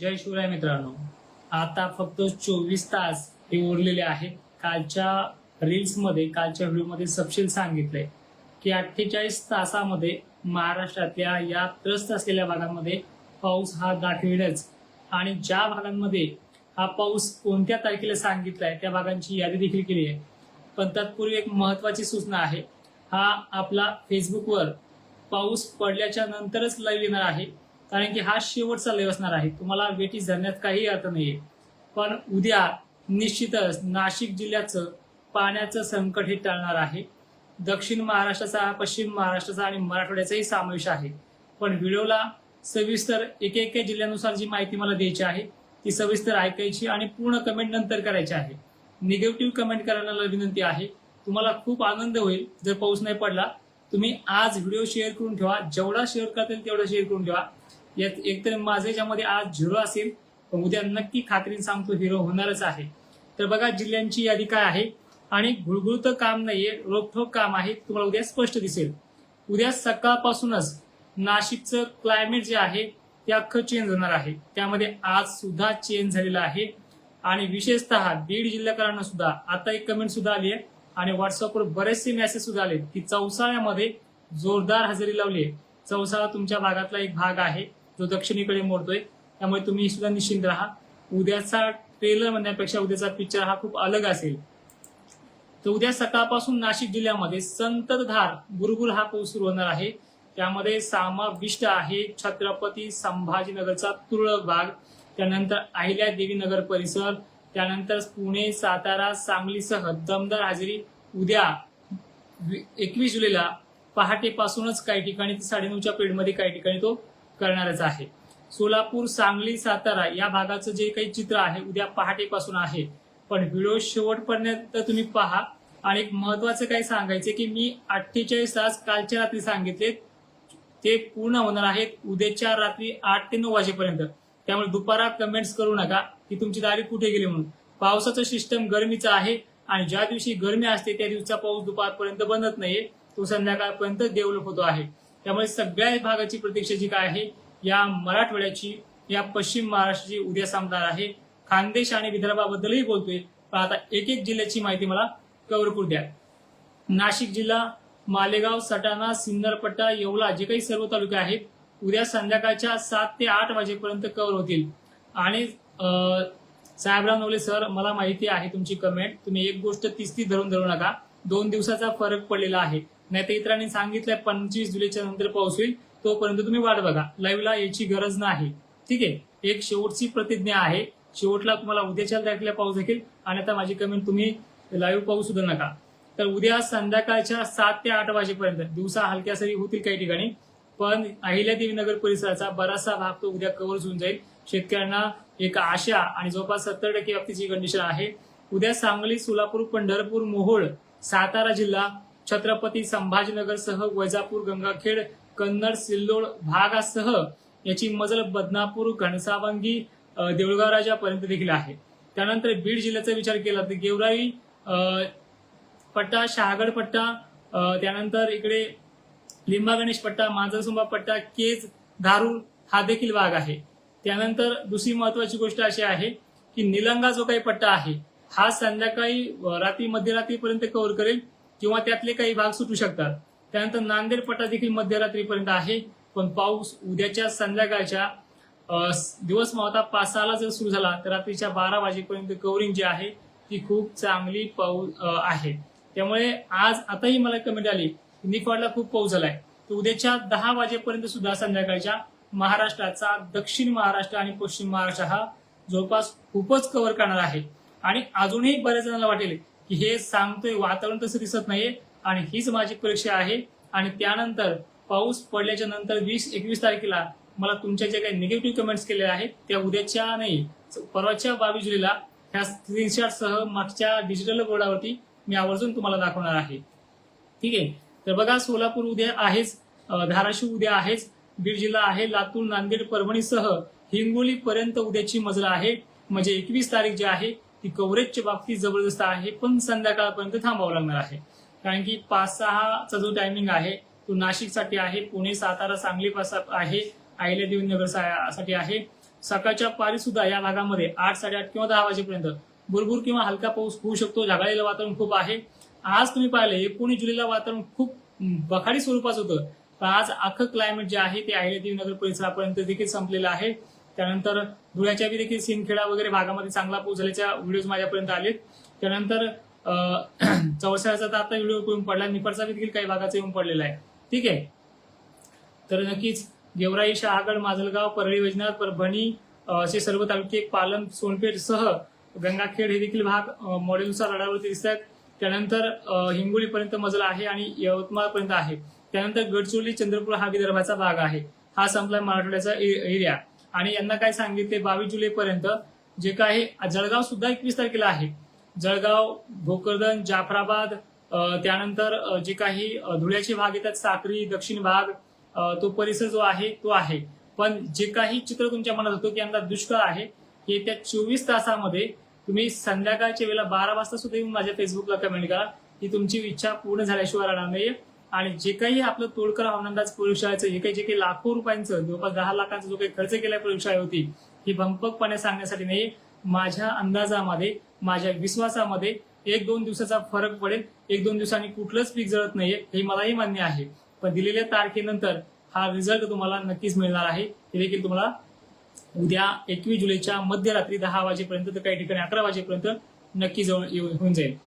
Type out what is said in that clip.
जय शिवराय मित्रांनो. आता फक्त चोवीस तास हे उरलेले आहेत. कालच्या रील्समध्ये कालच्या व्हिडिओमध्ये सपशील सांगितलंय की अठ्ठेचाळीस तासामध्ये महाराष्ट्रातल्या या त्रस्त असलेल्या भागांमध्ये पाऊस हा दाखविलच आणि ज्या भागांमध्ये हा पाऊस कोणत्या तारखेला सांगितलाय त्या भागांची यादी देखील केली आहे. पण तत्पूर्वी एक महत्वाची सूचना आहे. हा आपला फेसबुकवर पाऊस पडल्याच्या नंतरच लाईव्ह येणार आहे. कारण की हा शेवटचा लय असणार आहे. तुम्हाला वेटी धरण्यात काही अर्थ नाहीये. पण उद्या निश्चितच नाशिक जिल्ह्याचं पाण्याचं संकट हे टळणार आहे. दक्षिण महाराष्ट्राचा पश्चिम महाराष्ट्राचा आणि मराठवाड्याचाही समावेश आहे. पण व्हिडिओला सविस्तर एक एक जिल्ह्यानुसार जी माहिती मला द्यायची आहे ती सविस्तर ऐकायची आणि पूर्ण कमेंट नंतर करायची आहे. निगेटिव्ह कमेंट करायला विनंती आहे. तुम्हाला खूप आनंद होईल. जर पाऊस नाही पडला तुम्ही आज व्हिडिओ शेअर करून ठेवा. जेवढा शेअर करता येईल तेवढा शेअर करून ठेवा. एकतर माझ्या याच्यामध्ये आज झिरो असेल पण उद्या नक्की खात्रीने सांगतो हिरो होणारच आहे. तर बघा जिल्ह्यांची यादी काय आहे? आणि गुळगुळतं काम नाहीये रोखोक काम आहे तुम्हाला उद्या स्पष्ट दिसेल. उद्या सकाळपासूनच नाशिकचं क्लायमेट जे आहे ते अख्खं चेंज होणार आहे. त्यामध्ये आज सुद्धा चेंज झालेला आहे. आणि विशेषतः बीड जिल्ह्याकरांना सुद्धा आता एक कमेंट सुद्धा आली आहे आणि व्हॉट्सअपवर बरेचसे मेसेज सुद्धा आले की चौसाळ्यामध्ये जोरदार हजेरी लावली आहे. चौसाळा तुमच्या भागातला एक भाग आहे. जो दक्षिणेकडे मोडतोय त्यामुळे तुम्ही सुद्धा निश्चिंत राहा. उद्याचा ट्रेलर म्हणण्यापेक्षा उद्याचा पिक्चर हा खूप अलग असेल. तर उद्या सकाळपासून नाशिक जिल्ह्यामध्ये संततधार गुरुगुल हा पाऊस सुरू होणार आहे. त्यामध्ये समाविष्ट आहे छत्रपती संभाजीनगरचा तुरळक भाग त्यानंतर अहिल्या देवी नगर परिसर त्यानंतर पुणे सातारा सांगलीसह दमदार हजेरी. उद्या एकवीस जुलैला पहाटेपासूनच काही ठिकाणी साडेनऊच्या पिरियडमध्ये काही ठिकाणी तो करणारच आहे. सोलापूर सांगली सातारा या भागाचं जे काही चित्र आहे उद्या पहाटेपासून आहे. पण व्हिडिओ शेवटपर्यंत तुम्ही पहा. आणि एक महत्वाचं काय सांगायचं की मी अठ्ठेचाळीस तास कालच्या रात्री सांगितले ते पूर्ण होणार आहेत उद्याच्या रात्री आठ ते नऊ वाजेपर्यंत. त्यामुळे दुपारा कमेंट्स करू नका की तुमची तारीख कुठे गेली म्हणून. पावसाचं सिस्टम गरमीचं आहे आणि ज्या दिवशी गरमी असते त्या दिवसाचा पाऊस दुपारपर्यंत बनत नाहीये. तो संध्याकाळपर्यंत डेव्हलप होतो आहे. त्यामुळे सगळ्या भागाची प्रतीक्षा जी काय आहे या मराठवाड्याची या पश्चिम महाराष्ट्राची उद्या सांगणार आहे. खानदेश आणि विदर्भाबद्दलही बोलतोय. पण आता एक एक जिल्ह्याची माहिती मला कव्हर करू द्या. नाशिक जिल्हा मालेगाव सटाणा सिन्नरपट्टा येवला जे काही सर्व तालुके आहेत उद्या संध्याकाळच्या सात ते आठ वाजेपर्यंत कव्हर होतील. आणि साहेबराव नवले सर मला माहिती आहे तुमची कमेंट तुम्ही एक गोष्ट तीस ती धरून धरू नका. दोन दिवसाचा फरक पडलेला आहे. नाही तर इतरांनी सांगितलंय पंचवीस जुलैच्या नंतर पाऊस होईल तोपर्यंत तुम्ही वाट बघा. लाईव्हला याची गरज नाही. ठीक आहे? एक शेवटची प्रतिज्ञा आहे. शेवटला तुम्हाला उद्याच्या तारखेला पाऊस देखील आणि आता माझी कमेंट तुम्ही लाईव्ह पाहू सुद्धा नका. तर उद्या संध्याकाळच्या सात ते आठ वाजेपर्यंत दिवसा हलक्या सरी होतील काही ठिकाणी पण अहिल्यादेवी नगर परिसराचा बराचसा भाग तो उद्या कव्हर होऊन जाईल. शेतकऱ्यांना एक आशा आणि जवळपास सत्तर टक्के व्यक्तीची कंडिशन आहे. उद्या सांगली सोलापूर पंढरपूर मोहोळ सातारा जिल्हा छत्रपती संभाजीनगर सह वैजापूर गंगाखेड कन्नड सिल्लोड भागासह याची मजल बदनापूर घनसावंगी देऊळगाव राजापर्यंत देखील आहे. त्यानंतर बीड जिल्ह्याचा विचार केला तर गेवराई पट्टा शहागड पट्टा त्यानंतर इकडे लिंबा गणेश पट्टा मांजरसुंबा पट्टा केज धारूर हा देखील भाग आहे. त्यानंतर दुसरी महत्वाची गोष्ट अशी आहे की निलंगा जो काही पट्टा आहे हा संध्याकाळी रात्री मध्यरात्रीपर्यंत कव्हर करेल. किंवा त्यातले काही भाग सुटू शकतात. त्यानंतर नांदेड पटा देखील मध्यरात्रीपर्यंत आहे. पण पाऊस उद्याच्या संध्याकाळच्या दिवस मावता पाच सहाला जर सुरू झाला तर रात्रीच्या बारा वाजेपर्यंत कव्हरिंग जी आहे ती खूप चांगली पाऊस आहे. त्यामुळे आज आताही मला कमेंट आली निफाडला खूप पाऊस झालाय. तर उद्याच्या दहा वाजेपर्यंत सुद्धा संध्याकाळच्या महाराष्ट्राचा दक्षिण महाराष्ट्र आणि पश्चिम महाराष्ट्र हा जवळपास खूपच कव्हर करणार आहे. आणि अजूनही बऱ्याच जणांना वाटेल की हे सांगतोय वातावरण तसं दिसत नाहीये. आणि हीच माझी परीक्षा आहे. आणि त्यानंतर पाऊस पडल्याच्या नंतर वीस एकवीस तारखेला मला तुमच्या ज्या काही निगेटिव्ह कमेंट्स केलेल्या आहेत त्या उद्याच्या नाही परवाच्या बावीस जुलैला ह्या स्क्रीनशॉटसह मागच्या डिजिटल बोर्डावरती मी आवर्जून तुम्हाला दाखवणार आहे. ठीक आहे? तर बघा सोलापूर उद्या आहेच धाराशिव उद्या आहेच बीड जिल्हा आहे लातूर नांदेड परभणीसह हिंगोली पर्यंत उद्याची मजला आहे म्हणजे एकवीस तारीख जी आहे ती कव्हरेजच्या बाबतीत जबरदस्त आहे पण संध्याकाळपर्यंत थांबावं लागणार आहे. कारण की पाच सहाचा जो टायमिंग आहे तो नाशिकसाठी आहे पुणे सातारा सांगली पासा आहे अहिल्यादेवी नगर सा- साठी आहे. सकाळच्या पारी सुद्धा या भागामध्ये आठ साडेआठ किंवा दहा वाजेपर्यंत भरपूर किंवा हलका पाऊस होऊ शकतो ढगाळलेलं वातावरण खूप आहे. आज तुम्ही पाहिलं एकोणीस जुलैला वातावरण खूप बखाडी स्वरूपाचं होतं. पण आज अख्खं क्लायमेट जे आहे ते अहिल्यादेवी नगर परिसरापर्यंत देखील संपलेलं आहे. त्यानंतर धुळ्याच्या बी देखील सिंदखेडा वगैरे भागामध्ये चांगला पाऊस झाल्याच्या व्हिडिओज माझ्यापर्यंत आलेत. त्यानंतर चौसाळ्याचा तर आता व्हिडिओ येऊन पडला. निफाडचा देखील काही भागाचा येऊन पडलेला आहे. ठीक आहे? तर नक्कीच गेवराई शहागड माजलगाव परळी वैजनाथ परभणी असे सर्व तालुके पालन सोनपेठ सह गंगाखेड हे देखील भाग मॉडेलनुसार रडावरती दिसत आहेत त्यानंतर हिंगोलीपर्यंत मजला आहे आणि यवतमाळपर्यंत आहे. त्यानंतर गडचिरोली चंद्रपूर हा विदर्भाचा भाग आहे. हा संपला मराठवाड्याचा ए- एरिया आणि यांना काय सांगितले? बावीस जुलैपर्यंत जे काही जळगाव सुद्धा एकवीस तारखेला आहे. जळगाव भोकरदन जाफराबाद त्यानंतर जे काही धुळ्याचे भाग येतात साक्री दक्षिण भाग तो परिसर जो आहे तो आहे. पण जे काही चित्र तुमच्या मनात होतं की यंदा दुष्काळ आहे येत्या चोवीस तासामध्ये तुम्ही संध्याकाळच्या वेळेला बारा वाजता सुद्धा येऊन माझ्या फेसबुकला कमेंट करा की तुमची इच्छा पूर्ण झाल्याशिवाय राहणार नाहीये. आणि जे काही आपलं तोडकर हवानंदाज प्रयोगशाळेचं हे काही जे काही लाखो रुपयांचं जवळपास दहा लाखांचा जो काही खर्च केला प्रयोगशाळे होती ही भंपकपणे सांगण्यासाठी नाही माझ्या अंदाजामध्ये माझ्या विश्वासामध्ये एक दोन दिवसाचा फरक पडेल. एक दोन दिवसांनी कुठलंच पीक जळत नाहीये हे मलाही मान्य आहे. पण दिलेल्या तारखेनंतर हा रिझल्ट तुम्हाला नक्कीच मिळणार आहे. हे देखील तुम्हाला उद्या एकवीस जुलैच्या मध्यरात्री दहा वाजेपर्यंत तर काही ठिकाणी अकरा वाजेपर्यंत नक्की जवळ होऊन जाईल.